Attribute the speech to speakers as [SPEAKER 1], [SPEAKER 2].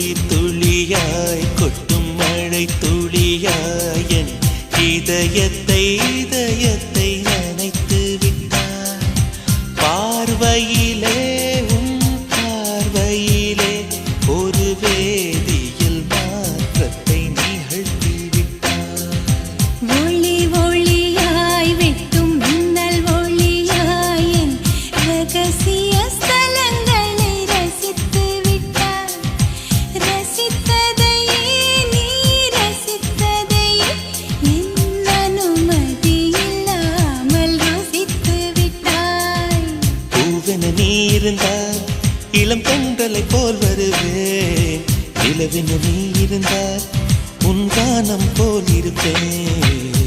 [SPEAKER 1] துளி துளியாய் கொட்டும் மழை துளியாய் என் இதயத்தை இதயத்தை
[SPEAKER 2] நீ
[SPEAKER 1] இருந்தால் இளம் பெண்களை போல் வருவேன் நிலவென நீ இருந்தால் உன் கானம் போல் இருப்பேன்.